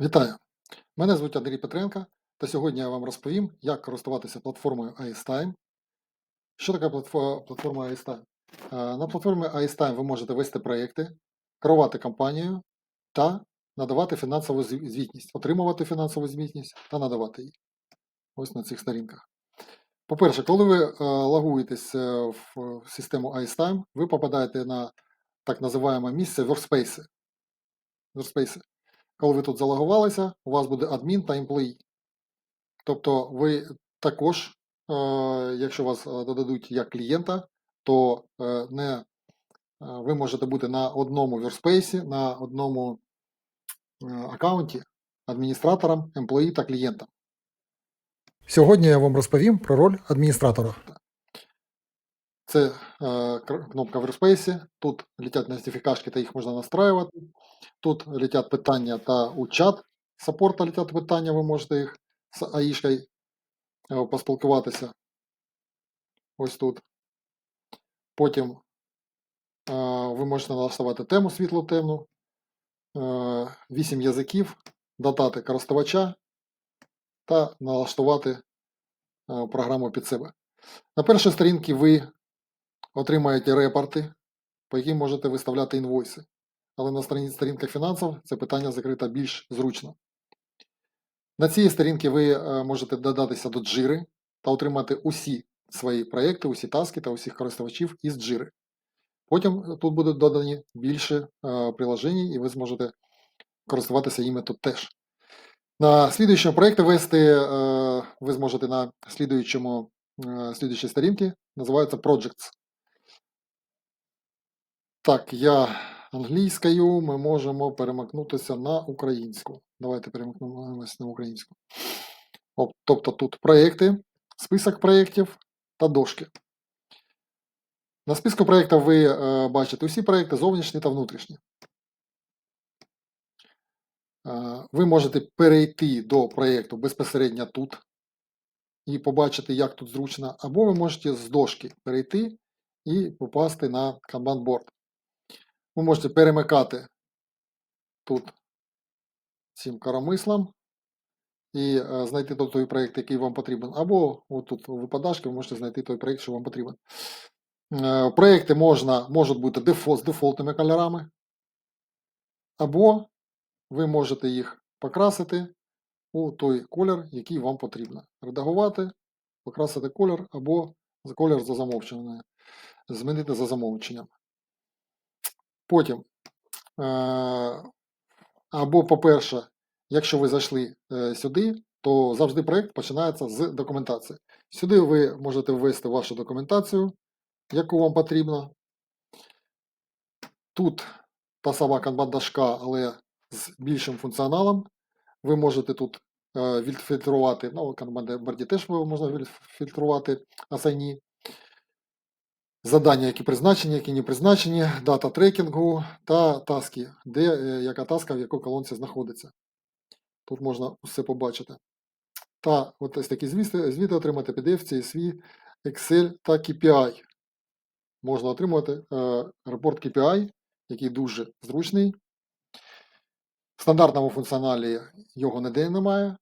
Вітаю! Мене звуть Андрій Петренко, та сьогодні я вам розповім, як користуватися платформою iStime. Що таке платформа iStime? Е, На платформі iStime ви можете вести проєкти, керувати компанією та надавати фінансову звітність, отримувати фінансову звітність та надавати її. Ось на цих сторінках. По-перше, коли ви е, логуєтесь е, в систему iStime, ви попадаєте на так називаємо місце Workspace. Коли ви тут залогувалися, у вас буде адмін та емплої. Тобто ви також, е, якщо вас е, додадуть як клієнта, то е, не, ви можете бути на одному workspace, на одному аккаунті адміністратором, емплої та клієнтом. Сьогодні я вам розповім про роль адміністратора. Це е, кнопка в Workspace, тут летять нотифікашки та їх можна настраювати. Тут летять питання та у чат саппорта летять питання, ви можете їх з АІшкою е, поспілкуватися. Ось тут. Потім е, ви можете налаштувати тему світлу темну, е, 8 язиків, додати користувача та налаштувати е, програму під себе. На першій сторінці ви отримаєте репорти, по яким можете виставляти інвойси. Але на сторін- сторінках фінансів це питання закрито більш зручно. На цій сторінці ви е, можете додатися до джири та отримати усі свої проекти, усі таски та усіх користувачів із джири. Потім е, тут будуть додані більше е, приложень, і ви зможете користуватися їми тут теж. На слідуючому проєкті вести ви зможете на слідуючому, слідуючій сторінці, називається Projects. Так, я англійською, ми можемо перемикнутися на українську. Давайте перемикнемося на українську. Тобто тут проєкти, список проєктів та дошки. На списку проєктів ви е, бачите усі проєкти, зовнішні та внутрішні. Е, ви можете перейти до проєкту безпосередньо тут і побачити, як тут зручно, або ви можете з дошки перейти і попасти на Kanban board. Ви можете перемикати тут цим коромислом і е, знайти той, проєкт, який вам потрібен. Або тут у випадашки ви можете знайти той проєкт, що вам потрібен. Е, Проєкти можна, можуть бути дефо, з дефолтними кольорами, або ви можете їх покрасити у той колір, який вам потрібно. Редагувати, покрасити колір, або колір за замовчуванням, змінити за замовченням. Потім, е, або, по-перше, якщо ви зайшли е, сюди, то завжди проєкт починається з документації. Сюди ви можете ввести вашу документацію, яку вам потрібно. Тут та сама канбан-дошка, але з більшим функціоналом. Ви можете тут е, відфільтрувати, ну, канбан-борді теж можна фільтрувати асайні. Задання, які призначені, які не призначені, дата трекінгу та таски, де е, яка таска в якій колонці знаходиться. Тут можна все побачити. Та от ось такі звіти, звіти отримати PDF, CSV, Excel та KPI. Можна отримувати е, репорт KPI, який дуже зручний. В стандартному функціоналі його ніде немає,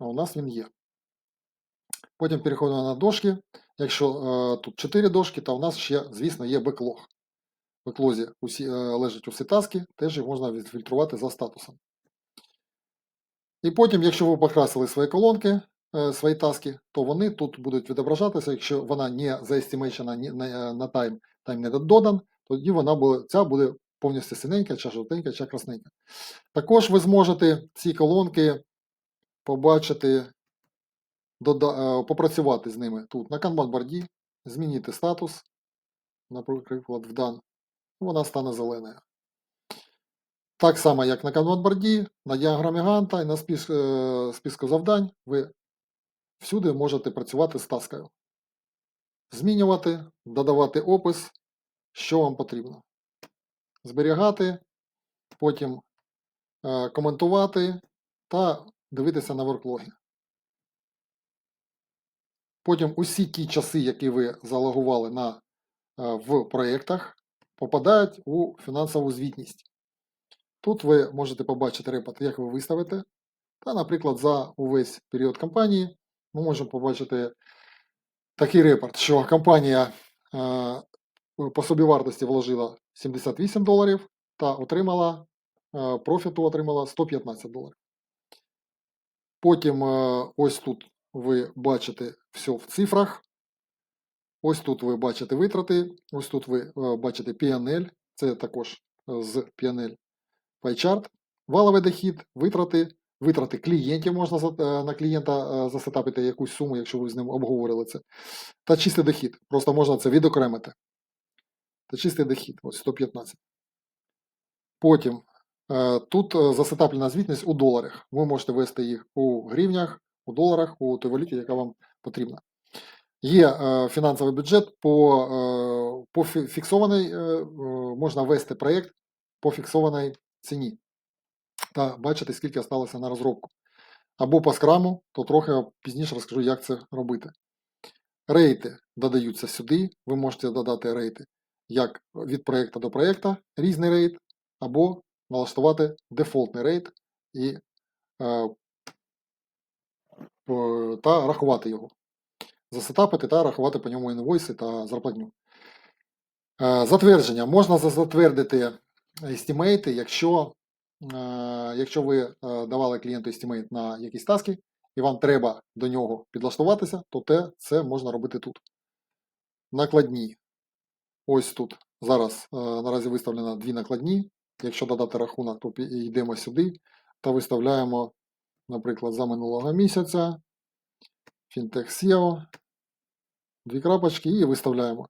а у нас він є. Потім переходимо на дошки. Якщо е, тут 4 дошки, то у нас ще, звісно, є беклог. В беклозі усі, е, лежать усі таски, теж їх можна відфільтрувати за статусом. І потім, якщо ви покрасили свої колонки, е, свої таски, то вони тут будуть відображатися. Якщо вона не заестімейшена на, на тайм, тайм не додан, тоді вона буде, ця буде повністю синенька, чи жовтенька, чи красненька. Також ви зможете ці колонки побачити, е, попрацювати з ними тут на канбан-борді, змінити статус, наприклад, в дан, вона стане зеленою. Так само, як на канбан-борді, на діаграмі Ганта і на спис, е, списку завдань, ви всюди можете працювати з таскою. Змінювати, додавати опис, що вам потрібно. Зберігати, потім е, коментувати та дивитися на ворклоги. Потім усі ті часи, які ви залогували на, е, в проєктах, попадають у фінансову звітність. Тут ви можете побачити репорт, як ви виставите. Та, наприклад, за увесь період кампанії ми можемо побачити такий репорт, що компанія е, по собівартості вложила 78 доларів та отримала е, профіту отримала 115 доларів. Потім ось тут ви бачите все в цифрах. Ось тут ви бачите витрати, ось тут ви е, бачите PNL, це також е, з PNL PyChart, валовий дохід, витрати, витрати клієнтів можна е, на клієнта засетапити якусь суму, якщо ви з ним обговорили це. Та чистий дохід. Просто можна це відокремити. Та чистий дохід, ось 115. Потім тут засетаплена звітність у доларах. Ви можете ввести їх у гривнях, у доларах, у той валюті, яка вам потрібна. Є е, фінансовий бюджет по, е, по фі- фіксованій, е, можна ввести проєкт по фіксованій ціні та бачити, скільки осталося на розробку. Або по скраму, то трохи пізніше розкажу, як це робити. Рейти додаються сюди. Ви можете додати рейти як від проєкту до проєкту, різний рейт, або налаштувати дефолтний рейт і, та рахувати його. Засетапити та рахувати по ньому інвойси та зарплатню. Е, Затвердження. Можна затвердити естімейти, якщо, е, якщо ви е, давали клієнту естімейт на якісь таски, і вам треба до нього підлаштуватися, то те, це можна робити тут. Накладні. Ось тут. Зараз наразі виставлено дві накладні. Якщо додати рахунок, то йдемо сюди та виставляємо, наприклад, за минулого місяця. Fintech SEO. Дві крапочки і виставляємо.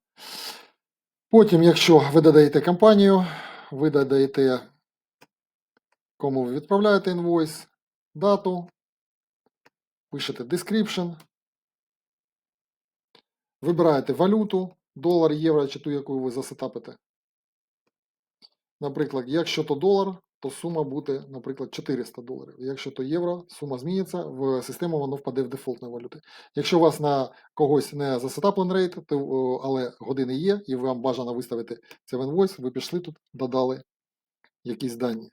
Потім, якщо ви додаєте компанію, ви додаєте, кому ви відправляєте інвойс, дату, пишете description, вибираєте валюту, долар, євро чи ту, яку ви засетапите. Наприклад, якщо то долар, то сума буде, наприклад, 400 доларів. Якщо то євро, сума зміниться, в систему воно впаде в дефолтні валюти. Якщо у вас на когось не засетаплений рейт, то, але години є, і вам бажано виставити це в інвойс, ви пішли тут, додали якісь дані.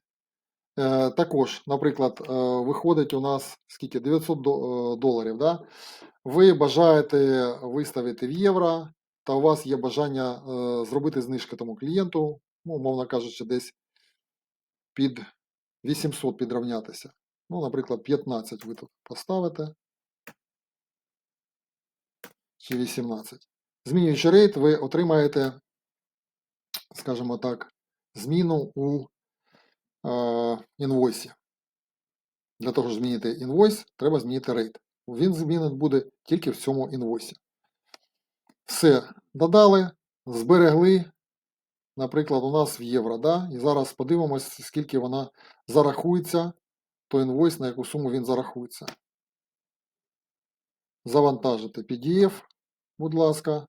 Е, також, наприклад, е, виходить у нас скільки 900 до- е, доларів. Да? Ви бажаєте виставити в євро, та у вас є бажання зробити знижки тому клієнту, ну, умовно кажучи, десь під 800 підрівнятися. Ну, наприклад, 15 ви тут поставите. Чи 18. Змінюючи рейт, ви отримаєте, скажімо так, зміну у е, інвойсі. Для того, щоб змінити інвойс, треба змінити рейт. Він змінений буде тільки в цьому інвойсі. Все, додали, зберегли. Наприклад, у нас в євро. Да? І зараз подивимось, скільки вона зарахується, той інвойс, на яку суму він зарахується. Завантажити PDF, будь ласка.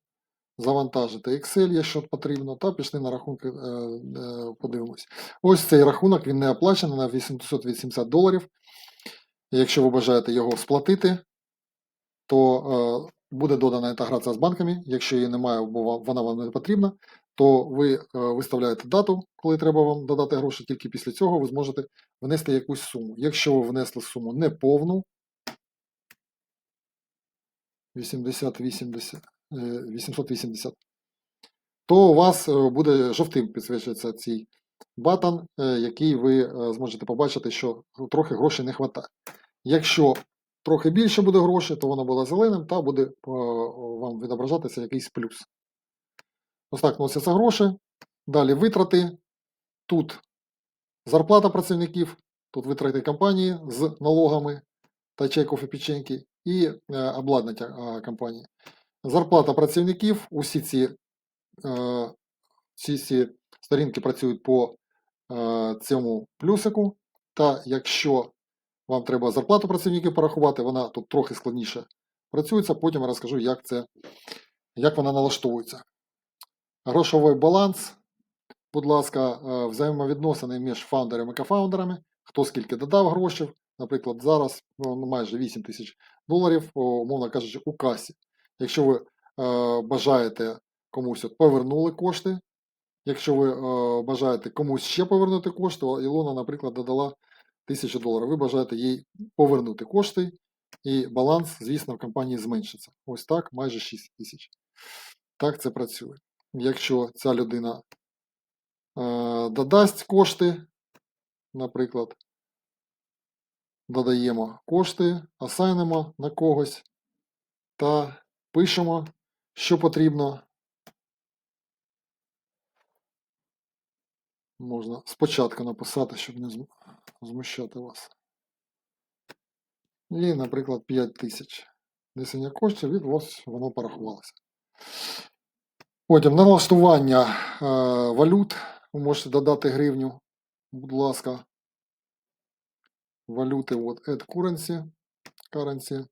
Завантажити Excel, якщо потрібно, та пішли на рахунки, е, е, подивимось. Ось цей рахунок, він не оплачений на 880 доларів. Якщо ви бажаєте його сплатити, то е, буде додана інтеграція з банками. Якщо її немає, бо вона вам не потрібна, то ви е, виставляєте дату, коли треба вам додати гроші, тільки після цього ви зможете внести якусь суму. Якщо ви внесли суму неповну, 80, 80, е, 880, то у вас е, буде жовтим підсвічуватися цей батон, який ви зможете побачити, що трохи грошей не вистачає. Якщо трохи більше буде грошей, то воно буде зеленим та буде вам відображатися якийсь плюс. Ось так носяться гроші. Далі витрати. Тут зарплата працівників, тут витрати компанії з налогами та чеків і печеньки, і е, обладнання е, компанії. Зарплата працівників, усі ці, е, всі ці сторінки працюють по е, цьому плюсику. Та якщо вам треба зарплату працівників порахувати, вона тут трохи складніше працюється, потім я розкажу, як, це, як вона налаштовується. Грошовий баланс, будь ласка, е, взаємовідносини між фаундерами і кофаундерами, хто скільки додав грошей. Наприклад, зараз ну, майже 8 тисяч доларів, умовно кажучи, у касі. Якщо ви е, бажаєте комусь от повернули кошти, Якщо ви е, бажаєте комусь ще повернути кошти, Ілона, наприклад, додала 1000 доларів, ви бажаєте їй повернути кошти, і баланс, звісно, в компанії зменшиться. Ось так, майже 6 тисяч. Так це працює. Якщо ця людина е, додасть кошти, наприклад, додаємо кошти, асайнемо на когось та пишемо, що потрібно. Можна спочатку написати, щоб не змущати вас. І, наприклад, 5 тисяч. Внесення коштів від вас воно порахувалося. Потім налаштування е, валют. Ви можете додати гривню, будь ласка. Валюти, от add currency, currency.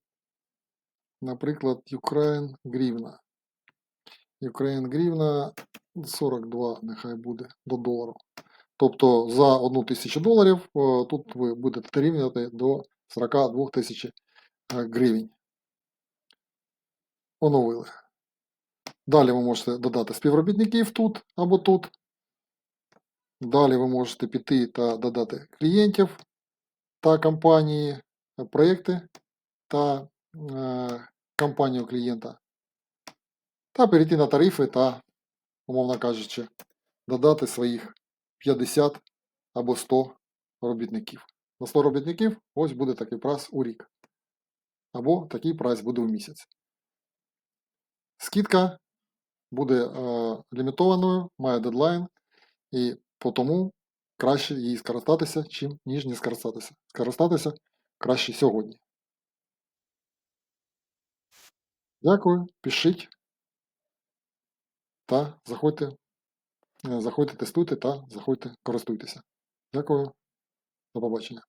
Наприклад, Ukraine гривна. Ukraine гривна 42, нехай буде до долару. Тобто за 1 тисячу доларів е, тут ви будете дорівнювати до 42 тисяч е, гривень. Оновили. Далі ви можете додати співробітників тут або тут. Далі ви можете піти та додати клієнтів та компанії, е, проекти та е, компанію клієнта. Та перейти на тарифи та, умовно кажучи, додати своїх 50 або 100 робітників. На 100 робітників ось буде такий прайс у рік. Або такий прайс буде в місяць. Скидка буде е, лімітованою, має дедлайн, і тому краще її скористатися, чим ніж не скористатися. Скористатися краще сьогодні. Дякую, пишіть та заходьте, е, заходьте, тестуйте та заходьте, користуйтеся. Дякую, до побачення.